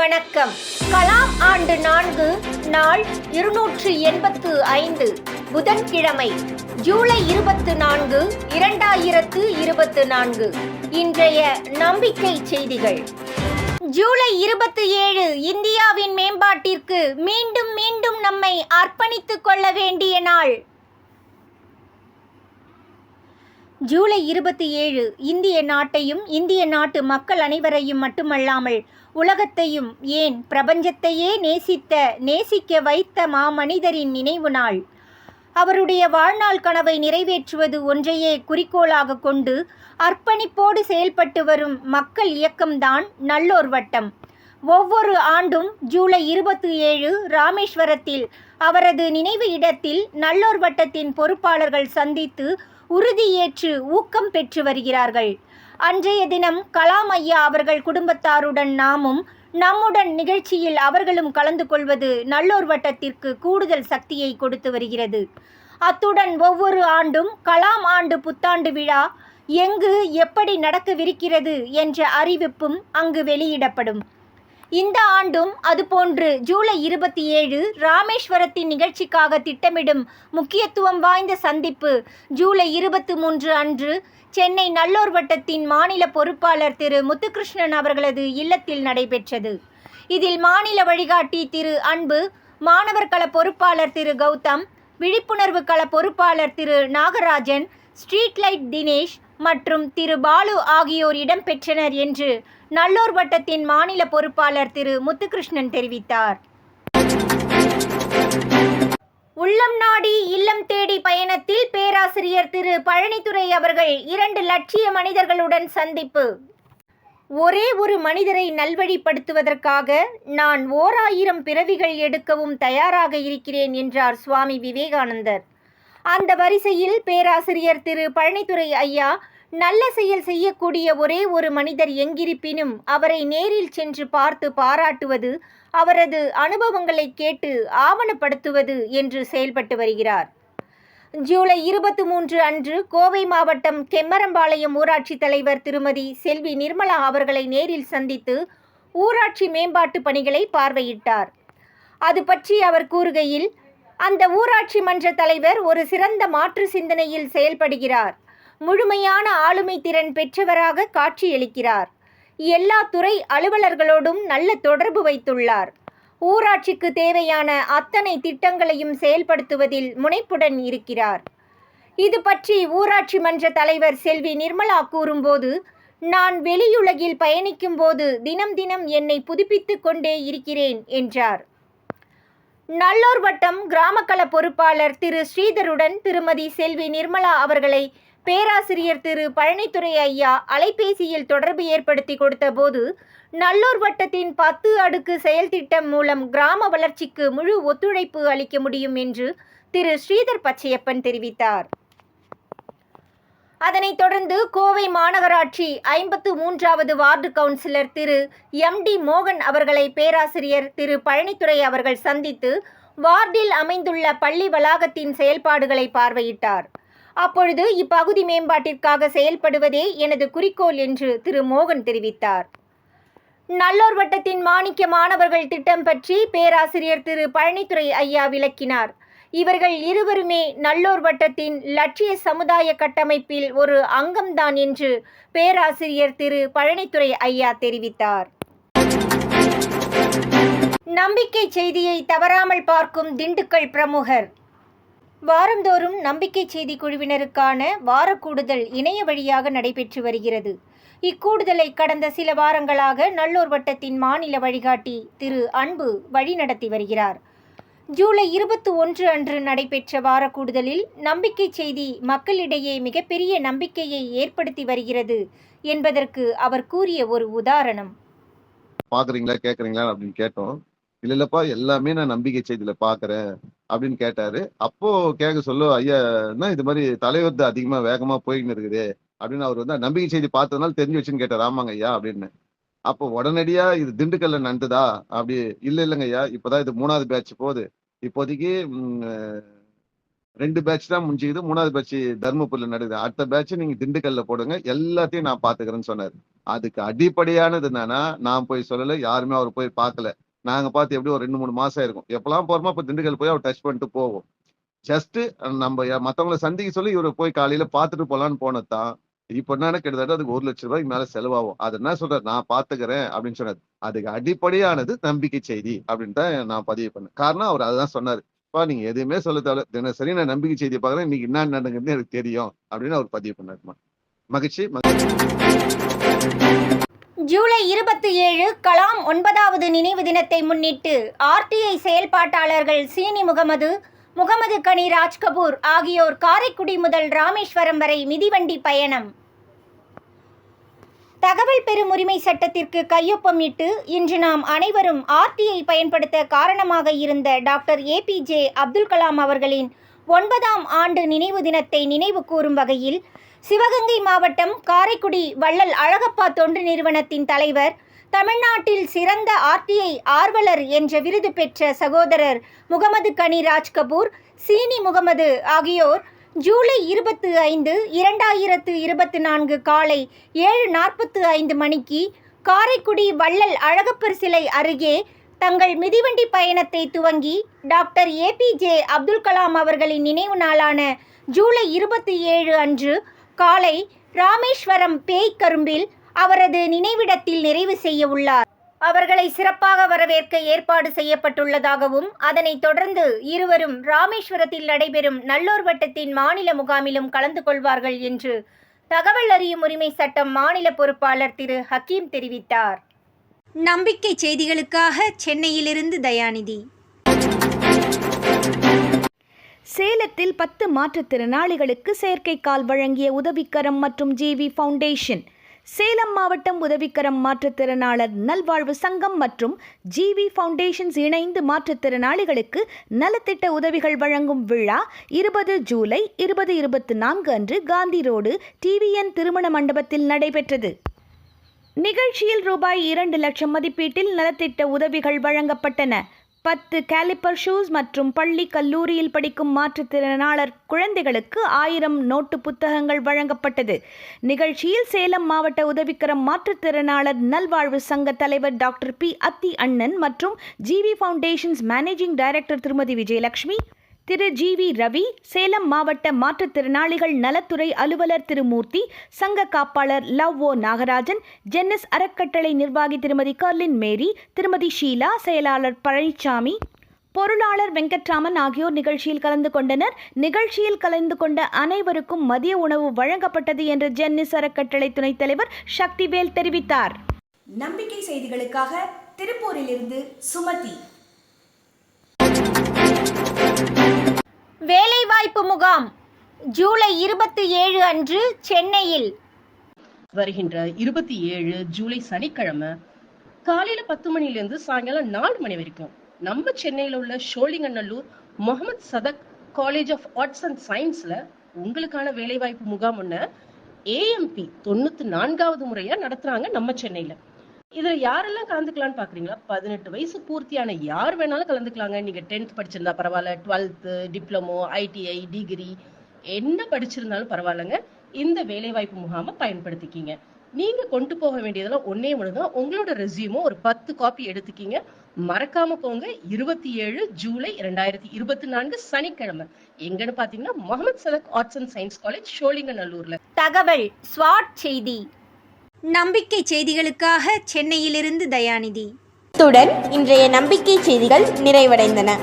வணக்கம். கலாம் ஆண்டு நான்கு நாள் இருநூற்று எண்பத்து ஐந்து புதன்கிழமை ஜூலை இருபத்து நான்கு இரண்டாயிரத்து இருபத்து நான்கு. இன்றைய நம்பிக்கை செய்திகள். ஜூலை இருபத்தி ஏழு இந்தியாவின் மேம்பாட்டிற்கு மீண்டும் மீண்டும் நம்மை அர்ப்பணித்துக் கொள்ள வேண்டிய நாள். ஜூலை இருபத்தி ஏழு இந்திய நாட்டையும் இந்திய நாட்டு மக்கள் அனைவரையும் மட்டுமல்லாமல் உலகத்தையும் ஏன் பிரபஞ்சத்தையே நேசித்த நேசிக்க வைத்த மாமனிதரின் நினைவு நாள். அவருடைய வாழ்நாள் கனவை நிறைவேற்றுவது ஒன்றையே குறிக்கோளாக கொண்டு அர்ப்பணிப்போடு செயல்பட்டு வரும் மக்கள் இயக்கம்தான் நல்லோர் வட்டம். ஒவ்வொரு ஆண்டும் ஜூலை இருபத்தி ஏழு ராமேஸ்வரத்தில் அவரது நினைவு இடத்தில் நல்லோர் வட்டத்தின் பொறுப்பாளர்கள் சந்தித்து உறுதியேற்று ஊக்கம் பெற்று வருகிறார்கள். அன்றைய தினம் கலாம் ஐயா அவர்கள் குடும்பத்தாருடன் நாமும் நம்முடன் நிகழ்ச்சியில் அவர்களும் கலந்து கொள்வது நல்லோர் வட்டத்திற்கு கூடுதல் சக்தியை கொடுத்து வருகிறது. அத்துடன் ஒவ்வொரு ஆண்டும் கலாம் ஆண்டு புத்தாண்டு விழா எங்கு எப்படி நடக்கவிருக்கிறது என்ற அறிவிப்பும் அங்கு வெளியிடப்படும். இந்த ஆண்டும் அதுபோன்று ஜூலை இருபத்தி ஏழு ராமேஸ்வரத்தின் நிகழ்ச்சிக்காக திட்டமிடும் முக்கியத்துவம் வாய்ந்த சந்திப்பு. ஜூலை இருபத்தி மூன்று அன்று சென்னை நல்லூர் வட்டத்தின் மாநில பொறுப்பாளர் திரு முத்துகிருஷ்ணன் அவர்களது இல்லத்தில் நடைபெற்றது. இதில் மாநில வழிகாட்டி திரு அன்பு மாணவர் கள பொறுப்பாளர் திரு கௌதம் விழிப்புணர்வு கள பொறுப்பாளர் திரு நாகராஜன் ஸ்ட்ரீட் லைட் தினேஷ் மற்றும் திரு பாலு ஆகியோர் இடம்பெற்றனர் என்று நல்லூர் வட்டத்தின் மாநில பொறுப்பாளர் திரு முத்துகிருஷ்ணன் தெரிவித்தார். உள்ளம் நாடி இல்லம் தேடி பயணத்தில் பேராசிரியர் திரு பழனித்துறை அவர்கள் இரண்டு லட்சிய மனிதர்களுடன் சந்திப்பு. ஒரே ஒரு மனிதரை நல்வழிப்படுத்துவதற்காக நான் ஓர் ஆயிரம் பிறவிகள் எடுக்கவும் தயாராக இருக்கிறேன் என்றார் சுவாமி விவேகானந்தர். அந்த வரிசையில் பேராசிரியர் திரு பழனித்துறை ஐயா நல்ல செயல் செய்யக்கூடிய ஒரே ஒரு மனிதர் எங்கிருப்பினும் அவரை நேரில் சென்று பார்த்து பாராட்டுவது அவரது அனுபவங்களை கேட்டு ஆவணப்படுத்துவது என்று செயல்பட்டு வருகிறார். ஜூலை இருபத்தி மூன்று அன்று கோவை மாவட்டம் கெம்மரம்பாளையம் ஊராட்சி தலைவர் திருமதி செல்வி நிர்மலா அவர்களை நேரில் சந்தித்து ஊராட்சி மேம்பாட்டு பணிகளை பார்வையிட்டார். அது பற்றி அவர் கூறுகையில் அந்த ஊராட்சி மன்ற தலைவர் ஒரு சிறந்த மாற்று சிந்தனையில் செயல்படுகிறார். முழுமையான ஆளுமை திறன் பெற்றவராக காட்சியளிக்கிறார். எல்லா துறை அலுவலர்களோடும் நல்ல தொடர்பு வைத்துள்ளார். ஊராட்சிக்கு தேவையான அத்தனை திட்டங்களையும் செயல்படுத்துவதில் முனைப்புடன் இருக்கிறார். இது பற்றி ஊராட்சி மன்ற தலைவர் செல்வி நிர்மலா கூறும்போது நான் வெளியுலகில் பயணிக்கும் போது தினம் தினம் என்னை புதுப்பித்து கொண்டே இருக்கிறேன் என்றார். நல்லோர் வட்டம் கிராமக்கல பொறுப்பாளர் திரு. ஸ்ரீதருடன் திருமதி செல்வி நிர்மலா அவர்களை பேராசிரியர் திரு பழனித்துறை ஐயா அலைபேசியில் தொடர்பு ஏற்படுத்தி கொடுத்தபோது நல்லூர் வட்டத்தின் பத்து அடுக்கு செயல் திட்டம் மூலம் கிராம வளர்ச்சிக்கு முழு ஒத்துழைப்பு அளிக்க முடியும் என்று திரு ஸ்ரீதர் பச்சையப்பன் தெரிவித்தார். அதனைத் தொடர்ந்து கோவை மாநகராட்சி ஐம்பத்து மூன்றாவது ward councillor Thiru M D மோகன் அவர்களை பேராசிரியர் திரு பழனித்துறை அவர்கள் சந்தித்து வார்டில் அமைந்துள்ள பள்ளி வளாகத்தின் செயல்பாடுகளை பார்வையிட்டார். அப்பொழுது இப்பகுதி மேம்பாட்டிற்காக செயல்படுவதே எனது குறிக்கோள் என்று திரு மோகன் தெரிவித்தார். நல்லோர் வட்டத்தின் மாணிக்க மாணவர்கள் திட்டம் பற்றி பேராசிரியர் திரு பழனித்துறை ஐயா விளக்கினார். இவர்கள் இருவருமே நல்லோர் வட்டத்தின் லட்சிய சமுதாய கட்டமைப்பில் ஒரு அங்கம்தான் என்று பேராசிரியர் திரு பழனித்துறை ஐயா தெரிவித்தார். நம்பிக்கை செய்தியை தவறாமல் பார்க்கும் திண்டுக்கல் பிரமுகர். வாரந்தோறும் நம்பிக்கை செய்தி குழுவினருக்கான வாரக்கூடுதல் இணைய வழியாக நடைபெற்று வருகிறது. இக்கூடுதலை கடந்த சில வாரங்களாக நல்லூர் வட்டத்தின் மாநில வழிகாட்டி திரு அன்பு வழிநடத்தி வருகிறார். ஜூலை இருபத்தி ஒன்று அன்று நடைபெற்ற வாரக்கூடுதலில் நம்பிக்கை செய்தி மக்களிடையே மிகப்பெரிய நம்பிக்கையை ஏற்படுத்தி வருகிறது என்பதற்கு அவர் கூறிய ஒரு உதாரணம். பாக்குறீங்களா கேக்குறீங்களா அப்படின்னு கேட்டோம். இல்ல இல்லப்பா எல்லாமே நான் நம்பிக்கை செய்தியில பாக்குறேன். அப்படின்னு கேட்டாரு. அப்போ கேட்க சொல்ல ஐயா என்ன இது மாதிரி தலைவர் அதிகமா வேகமா போயின்னு இருக்குது. அப்படின்னு அவர் வந்து நம்பிக்கை செய்தி பார்த்ததுனால தெரிஞ்சு வச்சுன்னு கேட்டார். ஆமாங்க ஐயா அப்படின்னு. அப்போ உடனடியா இது திண்டுக்கல்ல நடந்ததா? அப்படி இல்லை இல்லைங்க ஐயா இப்போதான் இது மூணாவது பேட்ச் போகுது. இப்போதைக்கு ரெண்டு பேட்ச் தான் முடிஞ்சுக்குது. மூணாவது பேட்ச் தர்மபுரியில் நடக்குது. அடுத்த பேட்ச் நீங்க திண்டுக்கல்ல போடுங்க. எல்லாத்தையும் நான் பாத்துக்கிறேன்னு சொன்னார். அதுக்கு அடிப்படையானது என்னன்னா நான் போய் சொல்லல யாருமே அவர் போய் பார்க்கல நாங்கள் பார்த்து எப்படி ஒரு ரெண்டு மூணு மாதம் இருக்கும் எப்பெல்லாம் போகிறோமோ இப்போ திண்டுக்கல் போய் அவர் டச் பண்ணிட்டு போவோம். ஜஸ்ட்டு நம்ம மற்றவங்கள சந்திக்க சொல்லி இவரை போய் காலையில் பார்த்துட்டு போகலான்னு போனது தான். இப்போ என்னன்னா கிட்டத்தட்ட அதுக்கு ஒரு லட்ச ரூபாய்க்கு மேலே செலவாகும். அது என்ன சொல்கிறார் நான் பார்த்துக்கிறேன் அப்படின்னு சொன்னார். அதுக்கு அடிப்படையானது நம்பிக்கை செய்தி அப்படின்னு தான் நான் பதிவு பண்ணேன். காரணம் அவர் அதுதான் சொன்னார். பா நீங்க எதுவுமே சொல்ல தேவை தினசரி நான் நம்பிக்கை செய்தியை பாக்குறேன் இன்னைக்கு என்ன நடக்குதுன்னு எனக்கு தெரியும். அப்படின்னு அவர் பதிவு பண்ணாருமா. மகிழ்ச்சி. மகிழ்ச்சி. ஜூலை இருபத்தி ஏழு கலாம் ஒன்பதாவது நினைவு தினத்தை முன்னிட்டு ஆர்டிஐ செயல்பாட்டாளர்கள் சீனி முகமது முகமது கனி ராஜ்கபூர் ஆகியோர் காரைக்குடி முதல் ராமேஸ்வரம் வரை மிதிவண்டி பயணம். தகவல் பெறும் உரிமை சட்டத்திற்கு கையொப்பம் இட்டு இன்று நாம் அனைவரும் ஆர்டிஐ பயன்படுத்த காரணமாக இருந்த டாக்டர் ஏபிஜே அப்துல் கலாம் அவர்களின் ஒன்பதாம் ஆண்டு நினைவு தினத்தை நினைவு கூறும் வகையில் சிவகங்கை மாவட்டம் காரைக்குடி வள்ளல் அழகப்பா தொண்டு நிறுவனத்தின் தலைவர் தமிழ்நாட்டில் சிறந்த ஆர்டிஐ ஆர்வலர் என்ற விருது பெற்ற சகோதரர் முகமது கனி ராஜ்கபூர் சீனி முகமது ஆகியோர் ஜூலை இருபத்து ஐந்து இரண்டாயிரத்து இருபத்தி நான்கு காலை ஏழு நாற்பத்து ஐந்து மணிக்கு காரைக்குடி வள்ளல் அழகப்பர் சிலை அருகே தங்கள் மிதிவண்டி பயணத்தை துவங்கி டாக்டர் ஏபிஜே அப்துல் கலாம் அவர்களின் நினைவு நாளான ஜூலை இருபத்தி ஏழு அன்று காலை ராமேஸ்வரம் பேய்க்கரும்பில் அவரது நினைவிடத்தில் நிறைவு செய்ய உள்ளார். அவர்களை சிறப்பாக வரவேற்க ஏற்பாடு செய்யப்பட்டுள்ளதாகவும் அதனைத் தொடர்ந்து இருவரும் ராமேஸ்வரத்தில் நடைபெறும் நல்லூர் வட்டத்தின் மாநில முகாமிலும் கலந்து கொள்வார்கள் என்று தகவல் அறியும் உரிமை சட்டம் மாநில பொறுப்பாளர் திரு ஹக்கீம் தெரிவித்தார். நம்பிக்கை செய்திகளுக்காக சென்னையிலிருந்து தயாநிதி. சேலத்தில் பத்து மாற்றுத்திறனாளிகளுக்கு செயற்கைக்கால் வழங்கிய உதவிக்கரம் மற்றும் ஜிவி ஃபவுண்டேஷன். சேலம் மாவட்டம் உதவிக்கரம் மாற்றுத்திறனாளர் நல்வாழ்வு சங்கம் மற்றும் ஜிவி ஃபவுண்டேஷன்ஸ் இணைந்து மாற்றுத்திறனாளிகளுக்கு நலத்திட்ட உதவிகள் வழங்கும் விழா இருபது ஜூலை இருபது இருபத்தி நான்கு அன்று காந்தி ரோடு டிவிஎன் திருமண மண்டபத்தில் நடைபெற்றது. நிகழ்ச்சியில் ரூபாய் இரண்டு லட்சம் மதிப்பீட்டில் நலத்திட்ட உதவிகள் வழங்கப்பட்டன. பத்து கேலிப்பர் ஷூஸ் மற்றும் பள்ளி கல்லூரியில் படிக்கும் மாற்றுத்திறனாளர் குழந்தைகளுக்கு ஆயிரம் நோட்டு புத்தகங்கள் வழங்கப்பட்டது. நிகழ்ச்சியில் சேலம் மாவட்ட உதவிக்கரம் மாற்றுத்திறனாளர் நல்வாழ்வு சங்க தலைவர் டாக்டர் பி அத்தி அண்ணன் மற்றும் GV foundations managing director Thirumathi Vijayalakshmi Thiru G V Ravi Salem மாவட்ட மாற்றுத்திறனாளிகள் நலத்துறை அலுவலர் திரு மூர்த்தி சங்க காப்பாளர் லவ் ஓ நாகராஜன் ஜென்னிஸ் அறக்கட்டளை நிர்வாகி திருமதி கர்லின் மேரி திருமதி ஷீலா செயலாளர் பழனிசாமி பொருளாளர் வெங்கட்ராமன் ஆகியோர் நிகழ்ச்சியில் கலந்து கொண்டனர். நிகழ்ச்சியில் கலந்து கொண்ட அனைவருக்கும் மதிய உணவு வழங்கப்பட்டது என்று ஜென்னிஸ் அறக்கட்டளை துணைத் தலைவர் சக்திவேல் தெரிவித்தார். நம்பிக்கை செய்திகளுக்காக திருப்பூரிலிருந்து சுமதி. வேலைவாய்ப்பு முகாம் ஜூலை இருபத்தி ஏழு அன்று சென்னையில். வருகின்ற இருபத்தி ஏழு ஜூலை சனிக்கிழமை காலையில பத்து மணிலேருந்து சாயங்காலம் நாலு மணி வரைக்கும் நம்ம சென்னையில் உள்ள Sholinganallur Mohamed Sathak college of arts and சயின்ஸ்ல உங்களுக்கான வேலைவாய்ப்பு முகாம் ஒன்று ஏஎம்பி தொண்ணூத்தி நான்காவது முறையா நடத்துறாங்க நம்ம சென்னையில. இதுல யாரெல்லாம் கலந்துக்கலாம்னு பாக்குறீங்களா? பதினெட்டு வயசு பூர்த்தியான யார் வேணாலும் கலந்துக்கலாங்க. நீங்க டென்த் படிச்சிருந்தா பரவாயில்ல. டுவெல்த்து டிப்ளமோ ஐடிஐ டிகிரி என்ன படிச்சிருந்தாலும் பரவாயில்லைங்க. இந்த வேலைவாய்ப்பு முகாமை பயன்படுத்திக்கிங்க. நீங்க கொண்டு போக வேண்டியதெல்லாம் ஒன்னே ஒண்ணுதான். உங்களோட ரெசியூமோ ஒரு பத்து காப்பி எடுத்துக்கிங்க. மறக்காம போங்க. இருபத்தி ஏழு ஜூலை ரெண்டாயிரத்தி இருபத்தி நான்கு சனிக்கிழமை. எங்கன்னு பாத்தீங்கன்னா Mohammed Sathak arts and science college ஷோலிங்கநல்லூர்ல தகவல் ஸ்வாட் செய்தி. நம்பிக்கை செய்திகளுக்காக சென்னையிலிருந்து தயாநிதி. இத்துடன் இன்றைய நம்பிக்கை செய்திகள் நிறைவடைந்தன.